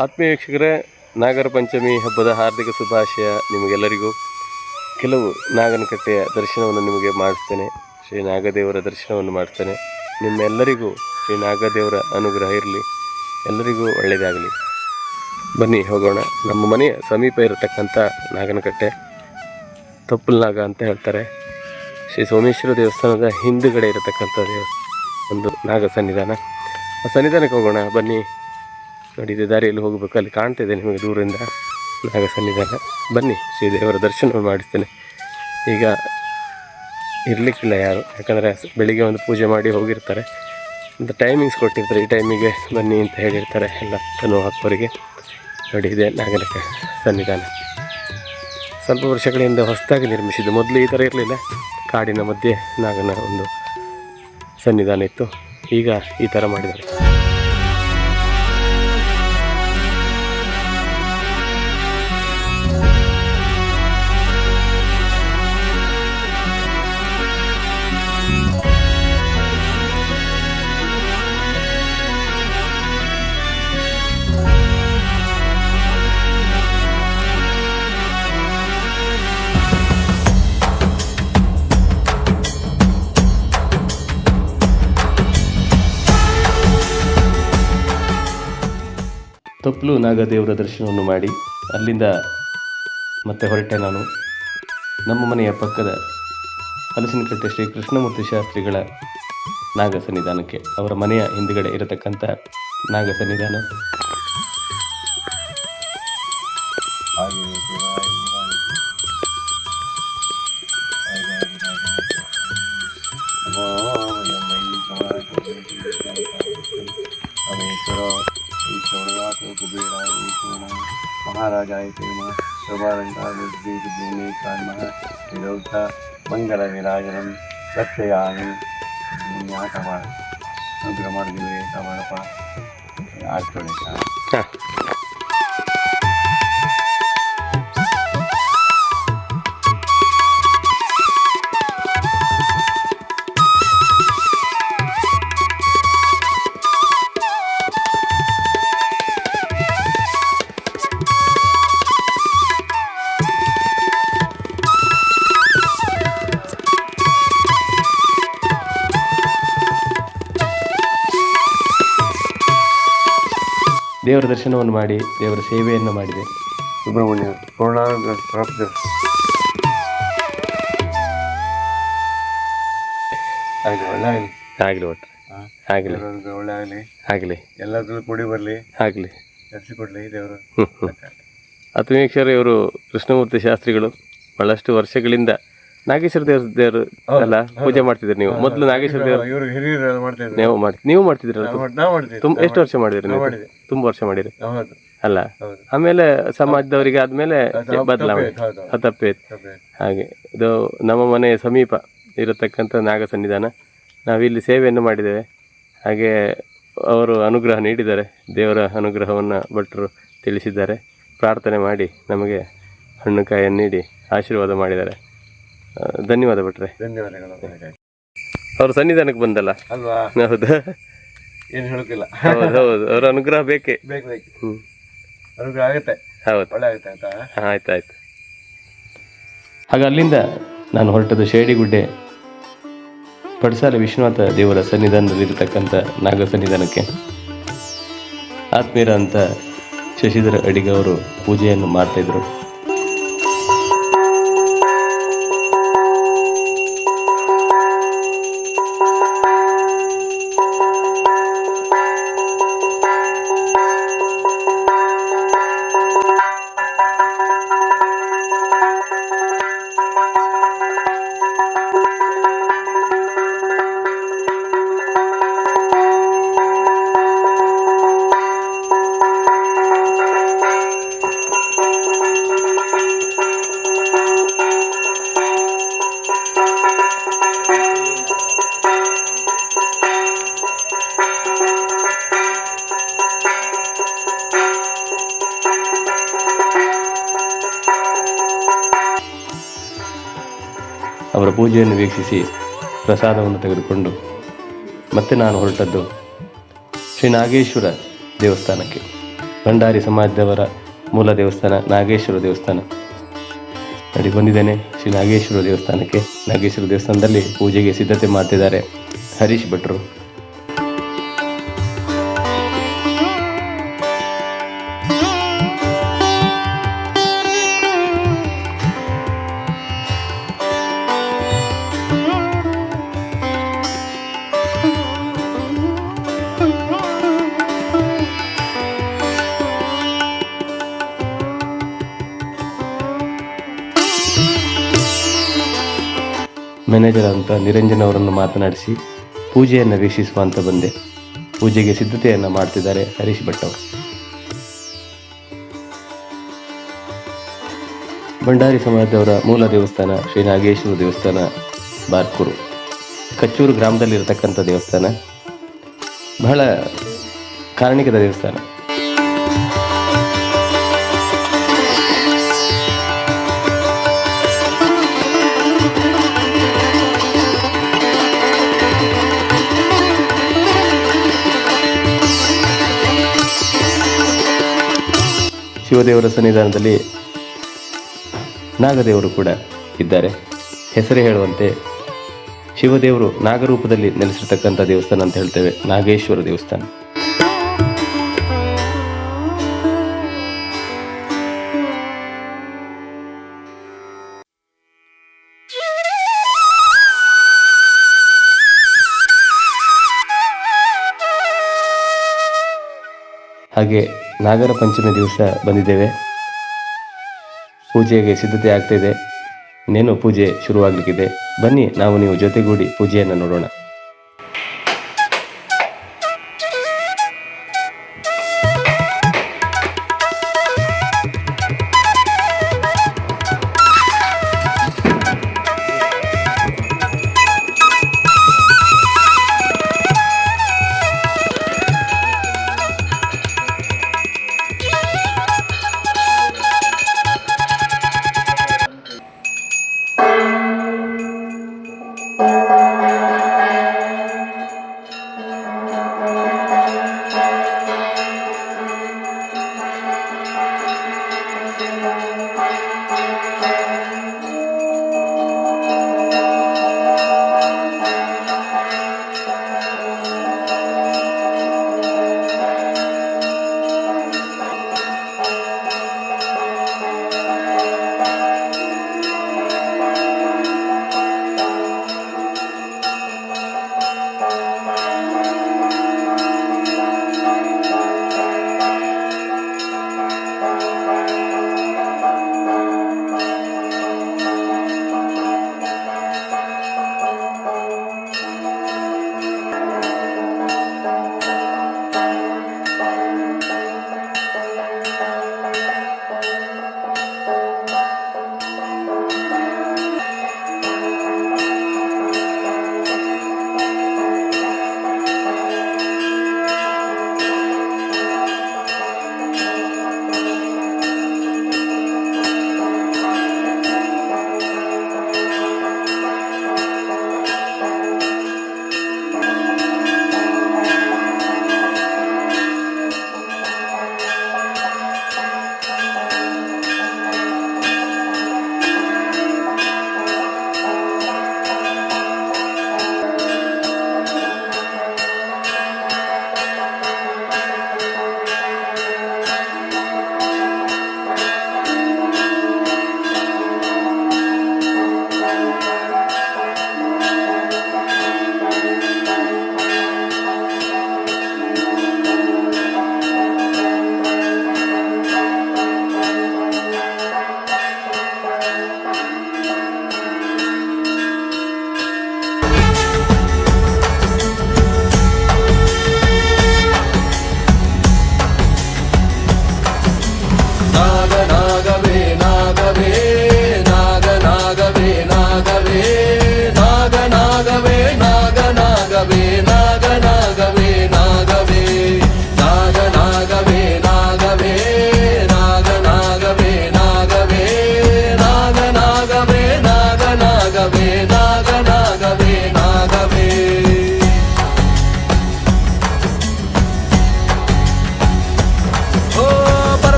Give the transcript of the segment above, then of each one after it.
ಆತ್ಮೀಯ ವೀಕ್ಷಕರೇ ನಾಗರ ಪಂಚಮಿ ಹಬ್ಬದ ಹಾರ್ದಿಕ ಶುಭಾಶಯ ನಿಮಗೆಲ್ಲರಿಗೂ. ಕೆಲವು ನಾಗನಕಟ್ಟೆಯ ದರ್ಶನವನ್ನು ನಿಮಗೆ ಮಾಡಿಸ್ತೇನೆ. ಶ್ರೀ ನಾಗದೇವರ ದರ್ಶನವನ್ನು ಮಾಡ್ತೇನೆ ನಿಮ್ಮೆಲ್ಲರಿಗೂ ಶ್ರೀ ನಾಗದೇವರ ಅನುಗ್ರಹ ಇರಲಿ. ಎಲ್ಲರಿಗೂ ಒಳ್ಳೆಯದಾಗಲಿ. ಬನ್ನಿ ಹೋಗೋಣ. ನಮ್ಮ ಮನೆಯ ಸಮೀಪ ಇರತಕ್ಕಂಥ ನಾಗನಕಟ್ಟೆ. ನಾಗ ಅಂತ ಹೇಳ್ತಾರೆ. ಶ್ರೀ ಸೋಮೇಶ್ವರ ದೇವಸ್ಥಾನದ ಹಿಂದುಗಡೆ ಇರತಕ್ಕಂಥ ದೇವ ಒಂದು ನಾಗ ಸನ್ನಿಧಾನ. ಆ ಸನ್ನಿಧಾನಕ್ಕೆ ಹೋಗೋಣ. ಬನ್ನಿ. ನೋಡಿ ಇದು ದಾರಿಯಲ್ಲಿ ಹೋಗಬೇಕು. ಅಲ್ಲಿ ಕಾಣ್ತಿದೆ ನಿಮಗೆ ದೂರದಿಂದ ನಾಗ ಸನ್ನಿಧಾನ. ಬನ್ನಿ ಶ್ರೀ ದೇವರ ದರ್ಶನ ಮಾಡಿಸ್ತೇನೆ. ಈಗ ಇರಲಿಕ್ಕಿಲ್ಲ ಯಾರು. ಯಾಕಂದರೆ ಬೆಳಿಗ್ಗೆ ಒಂದು ಪೂಜೆ ಮಾಡಿ ಹೋಗಿರ್ತಾರೆ. ಅಂತ ಟೈಮಿಂಗ್ಸ್ ಕೊಟ್ಟಿರ್ತಾರೆ. ಈ ಟೈಮಿಗೆ ಬನ್ನಿ ಅಂತ ಹೇಳಿರ್ತಾರೆ ಎಲ್ಲ ತನು ಹಾಕೋರಿಗೆ ನೋಡಿ, ಇದೆ ನಾಗರಿಕ ಸನ್ನಿಧಾನ. ಸ್ವಲ್ಪ ವರ್ಷಗಳಿಂದ ಹೊಸದಾಗಿ ನಿರ್ಮಿಸಿದ್ದು. ಮೊದಲು ಈ ಥರ ಇರಲಿಲ್ಲ. ಕಾಡಿನ ಮಧ್ಯೆ ನಾಗನ ಒಂದು ಸನ್ನಿಧಾನ ಇತ್ತು. ಈಗ ಈ ಥರ ಮಾಡಿದ್ದಾರೆ. ತೊಪ್ಪಲು ನಾಗದೇವರ ದರ್ಶನವನ್ನು ಮಾಡಿ ಅಲ್ಲಿಂದ ಮತ್ತೆ ಹೊರಟೆ ನಾನು ನಮ್ಮ ಮನೆಯ ಪಕ್ಕದ ಹಲಸಿನಕಟ್ಟೆ ಶ್ರೀ ಕೃಷ್ಣಮೂರ್ತಿ ಶಾಸ್ತ್ರಿಗಳ ನಾಗ ಸನ್ನಿಧಾನಕ್ಕೆ ಅವರ ಮನೆಯ ಹಿಂದುಗಡೆ ಇರತಕ್ಕಂಥ ನಾಗ ಸನ್ನಿಧಾನ चौड़वा तो कुबेराय महाराजाय ते महा शोभारङ्गाने कामः विरोधा मङ्गलविराजनं दर्शयामि भूम्या ದೇವರ ದರ್ಶನವನ್ನು ಮಾಡಿ ದೇವರ ಸೇವೆಯನ್ನು ಮಾಡಿದೆ. ಸುಬ್ರಹ್ಮಣ್ಯ ಪೂರ್ಣಾನಂದ ಪ್ರಾಪ್ತ ಆಗಲಿ ಒಳ್ಳೆ ಆಗಲಿ ಒಟ್ಟು. ಆಗಲಿ. ಒಳ್ಳೆ ಆಗಲಿ. ಆಗಲಿ. ಎಲ್ಲದರಲ್ಲೂ ಕೂಡಿ ಬರಲಿ. ಆಗಲಿ. ನಡೆಸಿಕೊಡ್ಲಿ ದೇವರು. ಆತ್ಮೀಯಕ್ಷರ ಇವರು ಕೃಷ್ಣಮೂರ್ತಿ ಶಾಸ್ತ್ರಿಗಳು ಬಹಳಷ್ಟು ವರ್ಷಗಳಿಂದ ನಾಗೇಶ್ವರ ದೇವ್ರ ದೇವರು ಅಲ್ಲ ಪೂಜೆ ಮಾಡ್ತಿದ್ರಿ ನೀವು? ಮೊದಲು ನಾಗೇಶ್ವರ ದೇವರು ಇವರು ಹಿರಿಯರು ಮಾಡ್ತಾ ಇದ್ರು ನೀವು ಮಾಡ್ತಿ ನೀವು ಮಾಡ್ತಿದ್ರಲ್ಲ ನಾವು ಮಾಡ್ತೀವಿ ತುಂಬ ಎಷ್ಟು ವರ್ಷ ಮಾಡಿದ್ರಿ ನೀವು? ತುಂಬ ವರ್ಷ ಮಾಡಿರಿ ಹೌದು. ಅಲ್ಲ ಆಮೇಲೆ ಸಮಾಜದವರಿಗೆ ಆದ್ಮೇಲೆ ಬದಲಾವಣೆ. ತಪ್ಪೇ. ಹಾಗೆ ಇದು ನಮ್ಮ ಮನೆಯ ಸಮೀಪ ಇರತಕ್ಕಂಥ ನಾಗ ಸನ್ನಿಧಾನ. ನಾವಿಲ್ಲಿ ಸೇವೆಯನ್ನು ಮಾಡಿದ್ದೇವೆ. ಹಾಗೆ ಅವರು ಅನುಗ್ರಹ ನೀಡಿದ್ದಾರೆ. ದೇವರ ಅನುಗ್ರಹವನ್ನು ಭಟ್ರು ತಿಳಿಸಿದ್ದಾರೆ. ಪ್ರಾರ್ಥನೆ ಮಾಡಿ ನಮಗೆ ಹಣ್ಣು ಕಾಯನ್ನು ನೀಡಿ ಆಶೀರ್ವಾದ ಮಾಡಿದ್ದಾರೆ. ಧನ್ಯವಾದ ಬಿಟ್ರೆ ಧನ್ಯವಾದಗಳು ಅವರು ಸನ್ನಿಧಾನಕ್ಕೆ ಬಂದಲ್ಲ? ಅಲ್ವಾ? ಹೌದಾ? ಏನು ಹೇಳೋಕ್ಕಿಲ್ಲ ಹೌದು ಹೌದು. ಅವರ ಅನುಗ್ರಹ ಬೇಕೇ? ಬೇಕು ಬೇಕು. ಹ್ಞೂ ಅನುಗ್ರಹ ಆಗುತ್ತೆ. ಹೌದು. ಒಳ್ಳೆ ಆಗುತ್ತೆ ಆಯ್ತಾ ಆಯ್ತು ಆಯ್ತು. ಹಾಗೆ ಅಲ್ಲಿಂದ ನಾನು ಹೊರಟದ್ದು ಶೇಡಿಗುಡ್ಡೆ. ಪಡ್ಸಾಲ ವಿಶ್ವನಾಥ ದೇವರ ಸನ್ನಿಧಾನದಲ್ಲಿರತಕ್ಕಂಥ ನಾಗ ಸನ್ನಿಧಾನಕ್ಕೆ. ಆತ್ಮೀಯರ ಅಂತ ಶಶಿಧರ ಅಡಿಗೆ ಅವರು ಪೂಜೆಯನ್ನು ಮಾಡ್ತಾಯಿದ್ರು ಪೂಜೆಯನ್ನು ವೀಕ್ಷಿಸಿ ಪ್ರಸಾದವನ್ನು ತೆಗೆದುಕೊಂಡು ಮತ್ತೆ ನಾನು ಹೊರಟದ್ದು ಶ್ರೀ ನಾಗೇಶ್ವರ ದೇವಸ್ಥಾನಕ್ಕೆ. ಭಂಡಾರಿ ಸಮಾಜದವರ ಮೂಲ ದೇವಸ್ಥಾನ, ನಾಗೇಶ್ವರ ದೇವಸ್ಥಾನ. ನಡಿ ಬಂದಿದ್ದೇನೆ ಶ್ರೀ ನಾಗೇಶ್ವರ ದೇವಸ್ಥಾನಕ್ಕೆ. ನಾಗೇಶ್ವರ ದೇವಸ್ಥಾನದಲ್ಲಿ ಪೂಜೆಗೆ ಸಿದ್ಧತೆ ಮಾಡ್ತಿದ್ದಾರೆ ಹರೀಶ್ ಭಟ್ರು. ಮ್ಯಾನೇಜರ್ ಅಂತ ನಿರಂಜನ್ ಅವರನ್ನು ಮಾತನಾಡಿಸಿ, ಪೂಜೆಯನ್ನು ವೀಕ್ಷಿಸುವ ಅಂತ ಬಂದೆ. ಪೂಜೆಗೆ ಸಿದ್ಧತೆಯನ್ನು ಮಾಡ್ತಿದ್ದಾರೆ ಹರೀಶ್ ಭಟ್ ಅವರು. ಭಂಡಾರಿ ಸಮಾಜದವರ ಮೂಲ ದೇವಸ್ಥಾನ ಶ್ರೀ ನಾಗೇಶ್ವರ ದೇವಸ್ಥಾನ ಬಾರ್ಕೂರು. ಕಚ್ಚೂರು ಗ್ರಾಮದಲ್ಲಿರತಕ್ಕಂಥ ದೇವಸ್ಥಾನ. ಬಹಳ ಕಾರಣಿಕದ ದೇವಸ್ಥಾನ. ಶಿವದೇವರ ಸನ್ನಿಧಾನದಲ್ಲಿ ನಾಗದೇವರು ಕೂಡ ಇದ್ದಾರೆ. ಹೆಸರು ಹೇಳುವಂತೆ ಶಿವದೇವರು ನಾಗರೂಪದಲ್ಲಿ ನೆಲೆಸಿರ್ತಕ್ಕಂಥ ದೇವಸ್ಥಾನ ಅಂತ ಹೇಳ್ತೇವೆ, ನಾಗೇಶ್ವರ ದೇವಸ್ಥಾನ. ಹಾಗೆ ನಾಗರ ಪಂಚಮಿ ದಿವಸ ಬಂದಿದ್ದೇವೆ. ಪೂಜೆಗೆ ಸಿದ್ಧತೆ ಆಗ್ತಾ ಇದೆ. ಇನ್ನೇನು ಪೂಜೆ ಶುರುವಾಗಲಿಕ್ಕಿದೆ. ಬನ್ನಿ, ನಾವು ನೀವು ಜೊತೆಗೂಡಿ ಪೂಜೆಯನ್ನು ನೋಡೋಣ.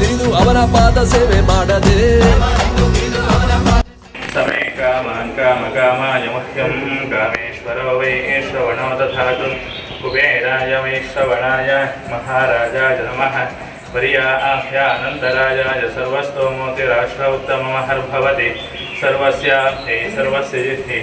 ತಿಳಿದು ಅವನ ಪಾದ ಸೇವೆ ಮಾಡದೆ समे कामान् कामकामाय मह्यं कामेश्वरो वै श्रवणो दधातु कुबेराय वै श्रवणाय महाराजाय नमः पर्याभ्यानन्तरायाय सर्वस्तोमोतिराष्ट्र उत्तममहर्भवति सर्वस्याब्धे सर्वस्य जिद्धि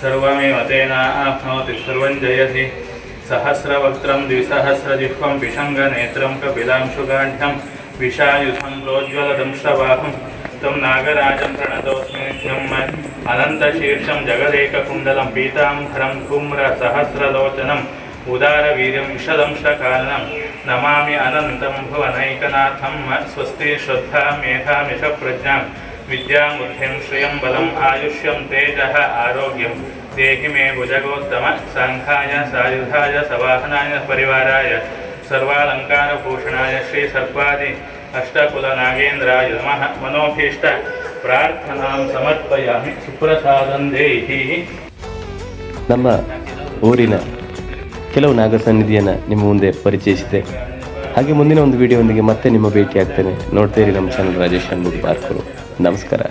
सर्वमेव तेनाप्नोति सर्वं जयति सहस्रवक्त्रं द्विसहस्रजिह्वं विषङ्गनेत्रं कपिलांशुगाढ्यं विषायुधं प्रोज्वलदंश्रवाहं तं नागराजं प्रणतोऽस्मि नित्यम् अनन्तशीर्षं जगदेककुण्डलं, पीताम्बरं धूम्रसहस्रलोचनम् उदारवीर्यं विशदंशकारणं नमामि अनन्तं भुवनैकनाथं स्वस्ति श्रद्धा मेधामिष प्रज्ञां विद्यामुद्धिं श्रियं बलम्, आयुष्यं तेजः आरोग्यं, देहि मे भुजगोत्तम साङ्घाय सायुधाय, सवाहनाय, परिवाराय ಸರ್ವಾಲಂಕಾರಭೂಷಣಾಯ ಶ್ರೀ ಸರ್ಪಾದಿ ಅಷ್ಟಕುಲ ನಾಗೇಂದ್ರಾಯ ನಮಃ. ಮನೋಭೀಷ್ಟ ಪ್ರಾರ್ಥನಾಂ ಸಮರ್ಪಯಾಮಿ. ಸುಪ್ರಸಾದಂದೇಹಿ ನಮ್ಮ ಊರಿನ ಕೆಲವು ನಾಗಸನ್ನಿಧಿಯನ್ನು ನಿಮ್ಮ ಮುಂದೆ ಪರಿಚಯಿಸಿದೆ. ಹಾಗೆ ಮುಂದಿನ ಒಂದು ವಿಡಿಯೋದೊಂದಿಗೆ ಮತ್ತೆ ನಿಮ್ಮ ಭೇಟಿ ಆಗ್ತೇನೆ ನೋಡ್ತೀರಿ ನಮ್ಮ ಚಾನಲ್ ರಾಜೇಶ್ ಅನ್ಬುಡ್ ಪಾರ್ಕರು. ನಮಸ್ಕಾರ.